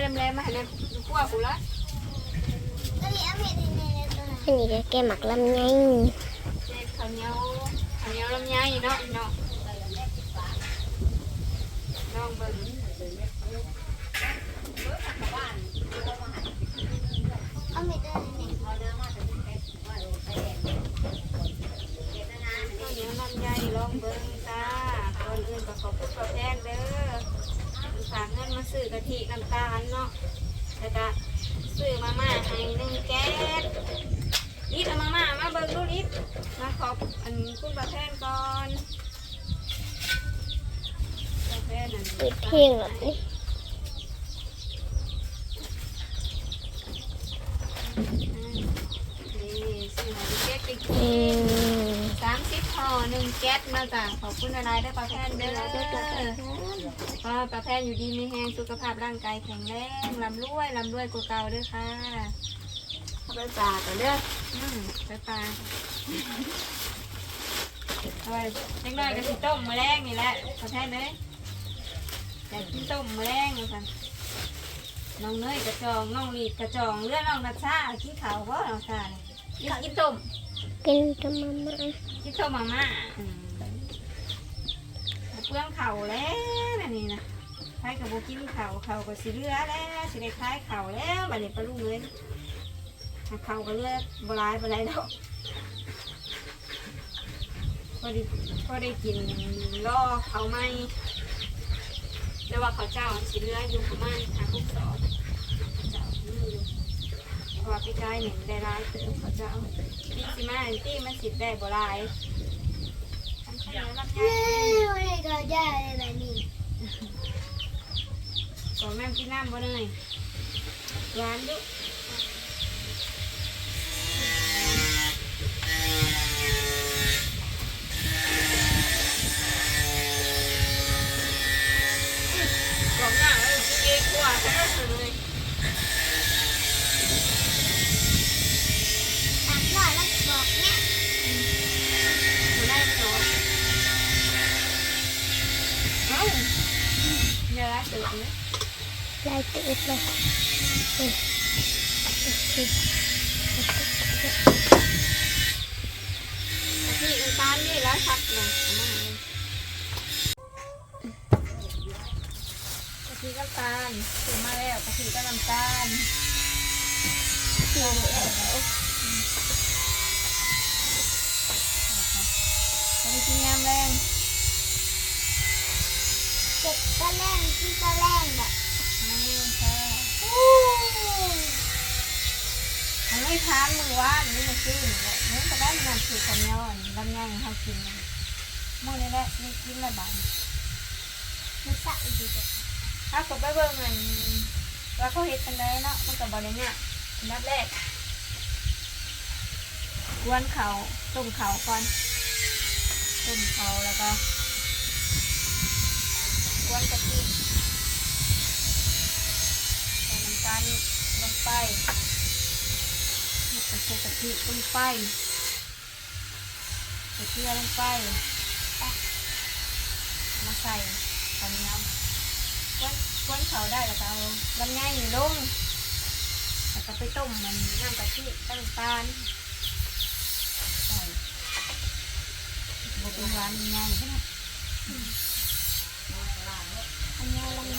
แหลมๆมาให้แน่กลัวกูละอันนี้เอาเห็ดในในตัวไหนอันนี้ก็แกหมักลำไยเจ็บข้าวเหนียวข้าวเหนียวลำไยเนาะเนาะลองเบิ่ง เอาเห็ดตัวไหน ข้าวเหนียวลำไยลองเบิ่งจ้าก่อนอื่นก็ขอบคุณป้าแพงเด้อฝากเงินมาซื้ อกะทิน้ำตาลเนาะแล้วก็ซื้อมาม่าให้หนึ่งแก๊สนิดเอามาม่ามาเบิ่งดูลิดมาขอบอันคุณป้าแพนก่อนประแพนอันนปิดเที่ยงแบบนี้ซื้อให้แก๊สไปกิ อื น ม สามสิบห่อหนึ่ง แก๊สมาจ้ะขอบคุณอะไรได้ป้าแพนเด้อก็ป้าแพนอยู่ดีมีแรงสุขภาพร่างกายแข็งแรงลำรวยลำรวยกว่าเก่าเด้อค่ะไปฝากกันเด้ออืมไปฝาเอาไปเล็กน้อยก็สิต้มมะแรงนี่แหละป้าแพนเด้อยากกินต้มมะแรงเหมือนกันน้องเนยกระจองน้องลีดกระจองเลือดน้องนัชชากินข้าวบ่น้องชาเนี่กินต้ม กินกับมาม่าที่เข้ามาม่าอืมเปลืองเข่าแล้วนี่นะใครกับโบกินเข่าเข่าก็สิเรือแล้วสิได้คล้ายเข่าแล้วบัดนี้ปลาลูกเลยหาเข่าก็เลือกบลายบลายดอกพอได้พอได้กินล่อเขาไหมแล้วว่าเขาเจ้าสิเรืออยู่ประมาณหาคุกสอบเขาเจ้านี่อยู่เพราะ ว่าพี่กายหนึ่งได้ร้ายเติมเขาเจ้าปีสิมาอันตี้มันสิได้บ่หลายทำข้าวเหนียวลำไยไม่ได้ก็ได้แบบนี้ก่อนแม่กินน้ำบ่เลยหวานดุบอกหน้าเออกินเองกว่าแท้เลย ตักห น่อยแล้วบอกเนี่ยบ่ได้หรอกเอ้าเดี๋ยวละตื่นเลยลายติดเลยอืมนี่อุตานนี่แล้วชักเลยกะทิน้ำตาลซื้อมาแล้วกะทิก็น้ำตาลซื้อแล้วกะทิกินยำแรง เจ็บตะแรงที่ตะแรงแบบนี่ค่ะอู้มันไม่ทานมือว่านนี่มันซื้อนี่แหละเนื้อก็ได้มันคือคนย้อนลำไยเขากินมื่อนี้แหละนี่กินละบาทมันสะดีจังถ้าก็ไปเบิ่งเงินว่าเขาเฮ็ดกันได้เนาะมันกับบริเนี่ยอันดับแรกกวนเขาต้มเขาก่อนต้มเขาแล้วก็ กวนกะทิใส่น้ำตาลลงไปแล้วก็ใส่กะทิลงไปใส่เกลือลงไปเอามาใส่ข้าวเหนียวกวนกวนเขาได้แล้วก็เอาลำไยลงแล้วก็ไปต้มมันน้ำกะทิน้ำตาลใส่บวเป็นหวานง่ายใช่ไหมอันนี้ลำไย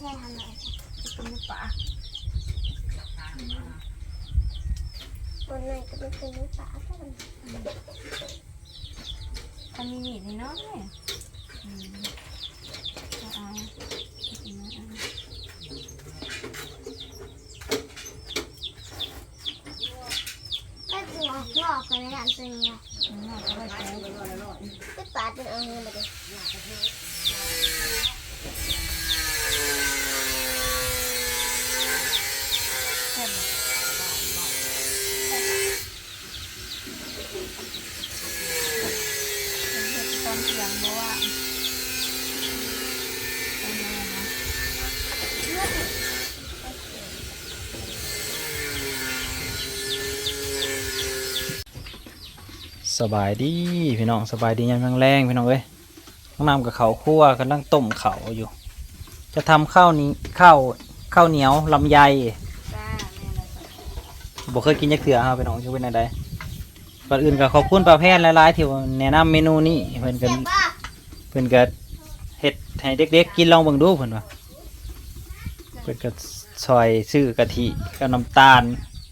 ใช่ทำอะไงกินในป่าวันไหนก็ไม่เคยรู้ปลาก็มันอันนี้มีดนี่เนาะอืมเอาเอากินนะเอก็คือออกงอกไปในน้ำเป็นไงหม้อกไปใช้ไปปาดเป็นเอาเงินมาดิ แค่บ ตอนเที่ยงบอกว่าตอนนี้นะสบายดีพี่น้องสบายดียามแรงๆพี่น้องเอ้ยน้องน้ำกับเขาวคั่วกำลังต้มเขาวอยู่ จะทำข้าวนี้ข้าวข้าวเหนียวลำไยจ้าแม่อะไรจ้ะบ่เคยกินยักเถื่อครับพี่น้องจะเป็นอะไร ก่อนอื่นก็ขอบคุณป้าแพนหลายๆที่แนะนำเมนูนี้เพิ่นก็เจ็บป่ะเพิ่นก็เฮ็ดให้เด็กๆกินลองเบิ่งดูเพิ่นว่าเพิ่นก็ซอยซื้อกะทิกับน้ำตาล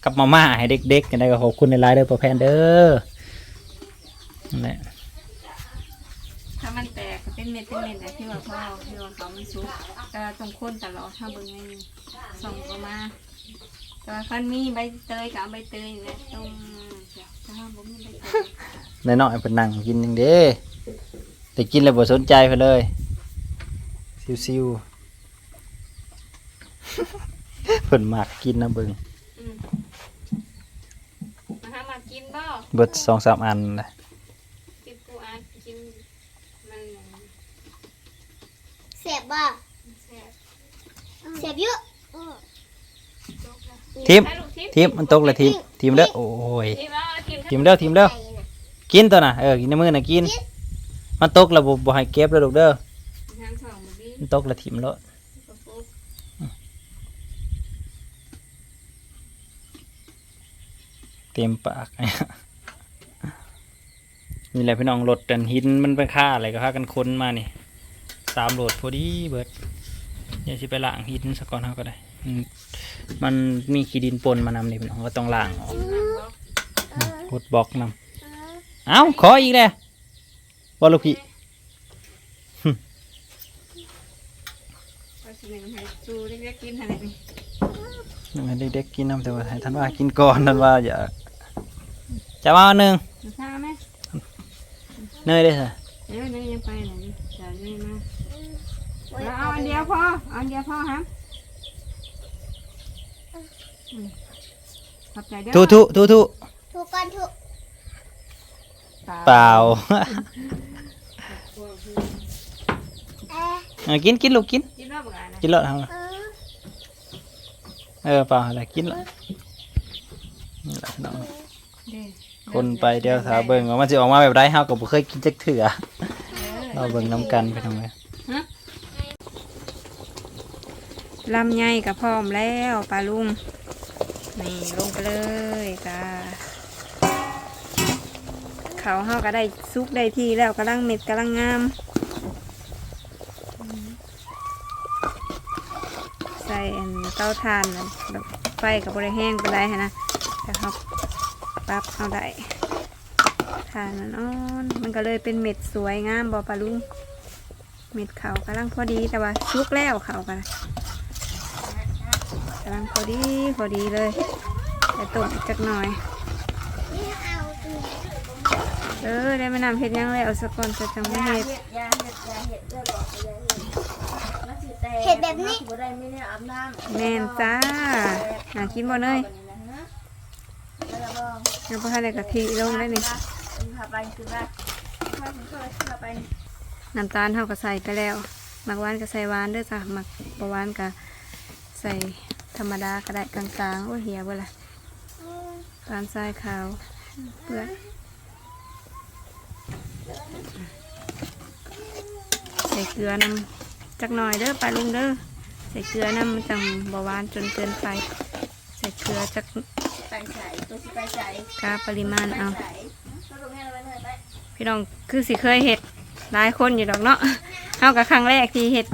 กับมาม่าให้เด็กๆกันได้ก็ขอบคุณหลายๆเด้อป้าแพนเด้อนั่นแหละถ้ามันแตกก็เป็นเม็ดเป็นเม็ดนะที่ว่าพ่อที่ว่าเขามันซุกแต่ว่าต้องค้นตลอดถ้าเบิ่งไม่มีส่งออกมาแต่ว่าคันมีใบเตยกับใบเตยนี่แหละต้ม น้อยๆเพิ่นนั่งกินจังเด้แต่กินแล้วบ่สนใจเพิ่นเลย ซิวๆเพิ่นมักกินนะเบิ่งอืมมาหามากินบ่เบิด2-3อันเลยกินปูอัดกินมันเสียบป่ะแซ่บเสียบเยอะจกนะทีมให้ลูกทิมทีมมันตกและทีมทีมเด้อโอ้ยทิมเอา ทิมทีมเด้อทีมเด้อไก่น่ะกินตัวน่ะเออกินในมื้อน่ะกิน มันตกแล้วบ่บ่ให้เก็บแล้วลูกเด้อทางสองมือดีมันตกและทีมแล้วปุ๊บปุ๊บเต็มปากนี่แหละพี่น้องรถกันหินมันไปค่าอะไรก็พากันค้นมานี่สามโหลดพอดีเบิดเดี๋ยวสิไปล้างหินซะก่อนเฮาก็ได้อืมมันมีขี้ดินปนมานำนี่พี่น้องก็ต้องล้างออก นั่งบ่กดบล็อกนำเอ้าขออีกแล้วบ่ลูกพี่ก็สิหนึ่งให้จูเล็กๆกินให้ได้นี่นึงให้เด็กๆกินน้ำแต่ว่าให้ท่านว่ากินก่อนท่านว่าอย่าจะมาเอาหนึ่งมาซ่าไหมเนยได้สิเดี๋ยวนี้ยังไปไหนนี่เดี๋ยวนี้มาเอาเอาอันเดียวพอเอาอันเดียวพอฮะอืมขอบใจเด้อทุทุทุทุถู กก่อนถูกเปล่าเอ๊ะเอากินกินลูกกิน กินแล้วบ่กันนะกินแล้วทำเออเออเปล่าอะไรกินแล้วนี่แหละน้องเด้อคนไปเดี๋ยวถ้าเบิ่งว่ามันจะออกมาแบบไรเฮาก็บ่เคยกินจักเถื่อเราเบิ่งน้ำกันไปทำไมลำไยกับพร้อมแล้วปลาลุงนี่ลงไปเลยจ้า เขาเฮาก็ได้ซุกได้ที่แล้วกำลังเม็ดกำลังงามใส่อันเต้าทานไฟกับบริแห้งไปได้นะแต่เขาปรับเอาได้ทานมันอ่อนมันก็เลยเป็นเม็ดสวยงามบอปลาลุงเม็ดเขากำลังพอดีแต่ว่าซุกแล้วเขากันกำลังพอดีพอดีเลยแต่ต้มอีกจักหน่อย เออได้มานำเห็ดยังแล้วสักก่อนจะจังไม่เห็ดเห็ดแบบนี้แม่นจ้าหากินบ่เนยยังพอให้ได้กะทิลงได้นี่น้ำตาลเท่าก็ใส่ไปแล้วหมักหวานก็ใส่หวานเด้วยจ้ะหมักบหวานก็ใส่ธรรมดาก็ได้กลางๆโอ้เหียเบ่ละตาลทรายขาวเปลือก ใส่เกลือน้ำจักหน่อยเด้อปลาลุงเด้อใส่เกลือน้ำมันจังบหวานจนเกินไป ใส่เกลือจักไปใส่ตัวสิไปใส่กาปริมาณเอาพี่น้องคือสิเคยเห็ดหลายคนอยู่ดอกเนาะเอากับครั้งแรกที่เห็ด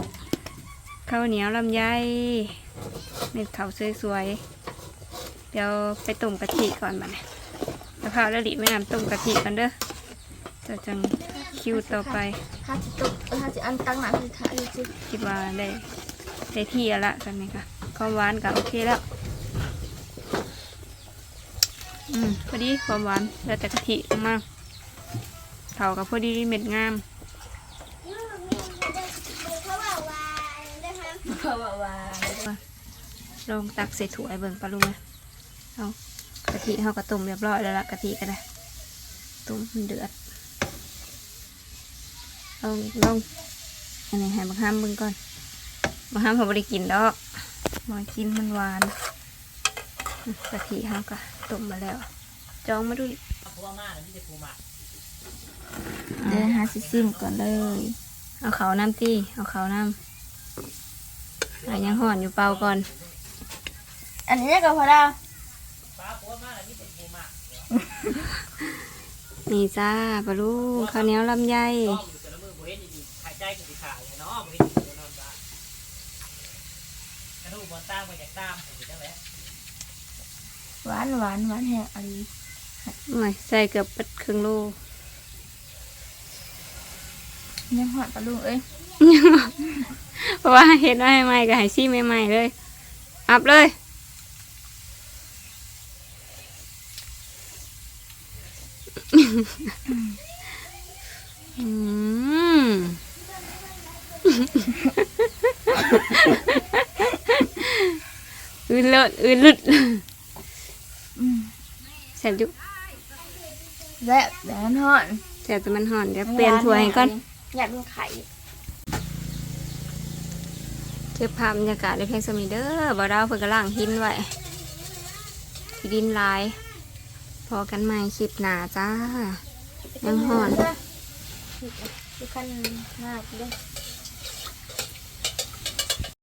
ข้าวเหนียวลำไยเม็ดข้าวสวยๆเดี๋ยวไปต้มกะทิก่อนบัดนี้แล้วข้าวละลิไม่นำต้มกะทิกันเด้อ จะจังคิวต่อไปถ้าจะตุกถ้าจะอันตั้งหลังคือถ้าจะจิคิดว่าได้ได้ที่แล้วละกันไหมคะความหวานก็โอเคแล้ว อืมพอดีความหวานแล้วแต่กะทิลงมากเท่ากับพอดีเม็ดงามยูมีเขาบอกว่าได้ไหมเพราะว่าว่าลองตักใส่ถ้วยเบิ่งปลาลุงนะเอากะทิเฮากระต้มเรียบร้อยแล้วละกะทิก็ได้ต้มมันเดือด ลองลองอันนี้ให้บังคับเบิ่งก่อนบังคับเขาไม่ได้กินดอกมากินมันหวานอืมกะทิเฮาก็ต้มมาแล้ว จองมาดูดิเดี๋ยวหาซิซิมก่อนเลย เอาเขาน้ำตีเอาเขาน้ำอะยังห่อนอยู่เปล่าก่อน อันนี้ก็พอดาวนี่จ้าปลาลูกข้าวเหนียวลำไยหาย ใจกับสิขาเลยเนาะบ่เห็นอยู่นอนบ้านกระดูกบนตามไปจากตามไปจังได๋หวานหวานหวานแห้งอันนี้โอ้ยใส่เกือบเป็นครึ่งโลยังหอดปลาลุงเอ้ยเพราะว่าเห็นว่าใหม่ๆก็ให้ซี่ใหม่ๆเลย อัพเลยอืม อื่นเลิศอื่นลุดแสบจุและแดนหอนแสบแต่มันห่อนเดี๋ยวเปลี่ยนถ้วยให้ก่อน อยากเป็นไข่เก็บภาพบรรยากาศในเพลงสมิเดอร์บ่าวดาวเพิ่นกำลังหินไว้ขี้ดินหลาย พอกันใหม่คลิปหนาจ้า ยังห่อนคือขั้นมากเลย